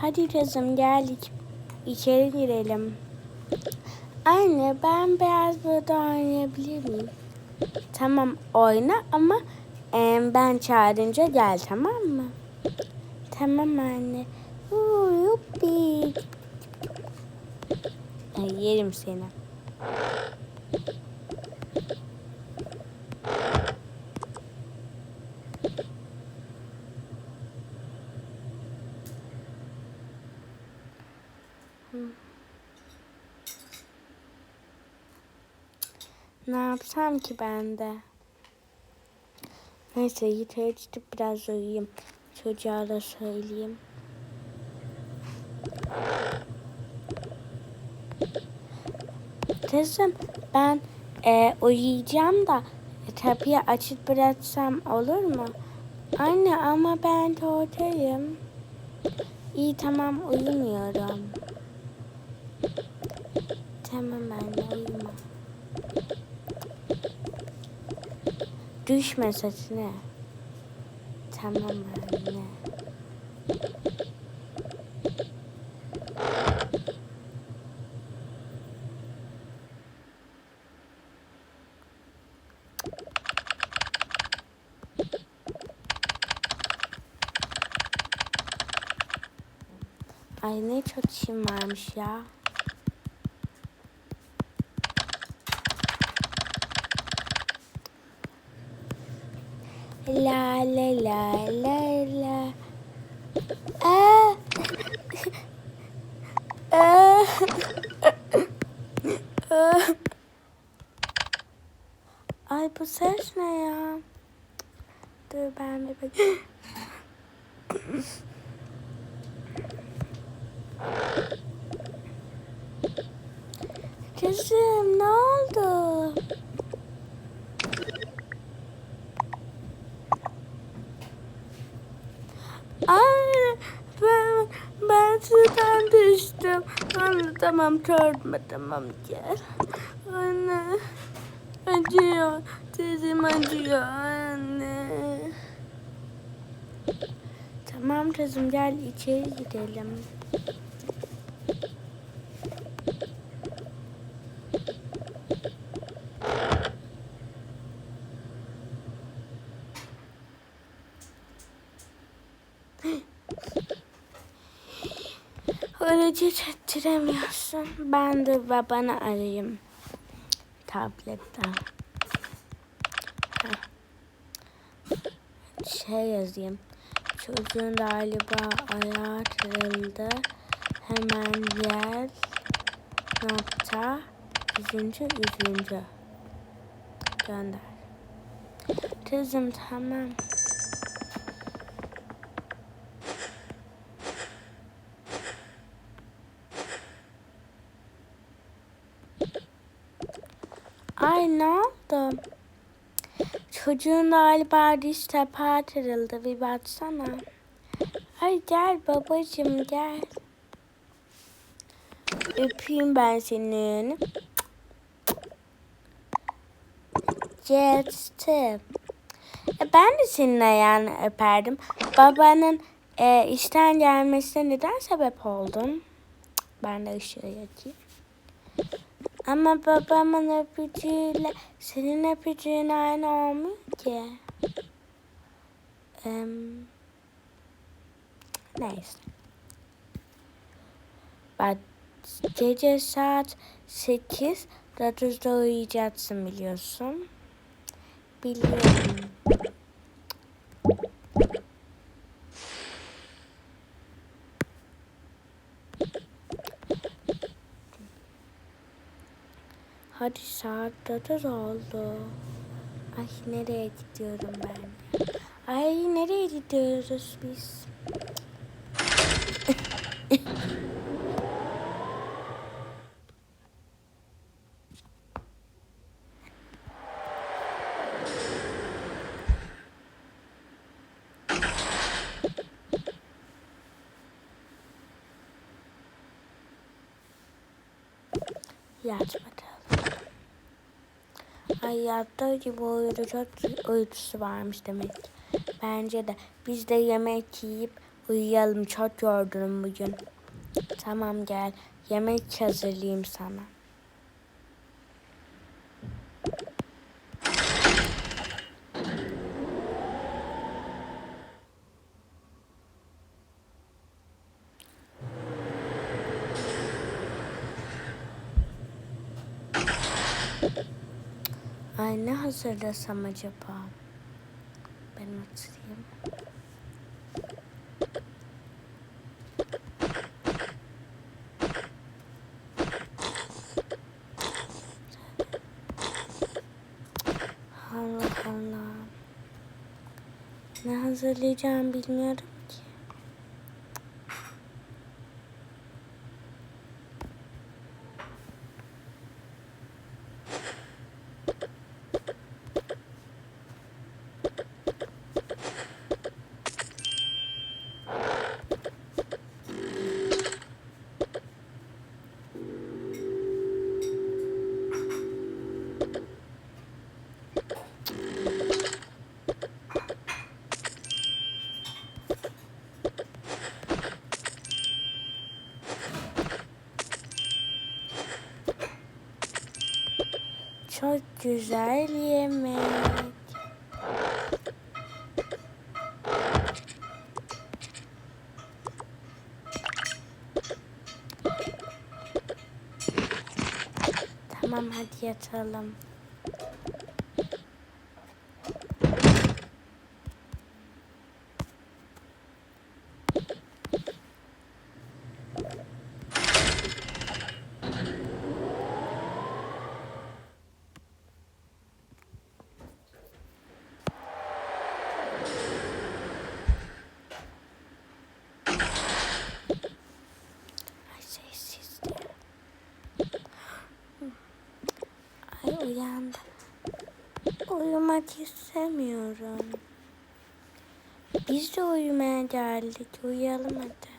Hadi kızım geldik. İçeri girelim. Anne ben biraz burada oynayabilir miyim? Tamam oyna ama e, ben çağırınca gel tamam mı? Tamam anne. Uuu, Yuppi. Yerim seni. Ne yapsam ki ben de? Neyse yukarı çıkıp biraz uyuyayım. Çocuğa da söyleyeyim. Kızım ben e, uyuyacağım da kapıyı açık bıraksam olur mu? Anne ama ben tuvaleteyim. İyi tamam uyumuyorum. Tamam anne uyuma. Düşme sesine. Tamam anne. Ay ne çok işim varmış ya. La la la la la. Aa. Aa. Aa. Ay bu ses ne ya? Dur ben bir bak. Kızım ne oldu? Anne ben, ben sudan düştüm. Anne tamam çağırma tamam gel. Anne acıyor. Dizim acıyor anne. Tamam kızım gel içeri gidelim. Aracı çektiremiyorsun. Ben de babanı arayayım. Tabletten. Şey yazayım. Çocuğun galiba ayağı kırıldı. Hemen gel. Nokta. Üzüncü üzüncü. Gönder. Kızım tamam. Ay ne oldu? Çocuğun galiba diş tepa kırıldı. Bir baksana. Ay gel babacığım gel. Öpeyim ben senin. Geçtim. E, ben de senin ayağını öperdim. Babanın e, işten gelmesine neden sebep oldun? Ben de ışığı yakayım. Ama babamın öpücüğüyle senin öpücüğün aynı olmuyor ki. Ee, neyse. Bak gece saat 8 9'da uyuyacaksın biliyorsun. Biliyorum. Hadi saat 9 oldu. Ay nereye gidiyorum ben? Ay nereye gidiyoruz biz? Yat bakalım. Ay yattığı gibi uyudu. Çok uykusu varmış demek. Bence de biz de yemek yiyip Uyuyalım çok yorgunum bugün. Tamam gel yemek hazırlayayım sana. Ay ne hazırlasam acaba? Ben oturayım. Allah Allah. Ne hazırlayacağım bilmiyorum ki. Çok güzel yemek. Tamam hadi yatalım. Ay sessizdi. Ay uyandım. Uyumak istemiyorum. Biz de uyumaya geldik. Uyuyalım hadi.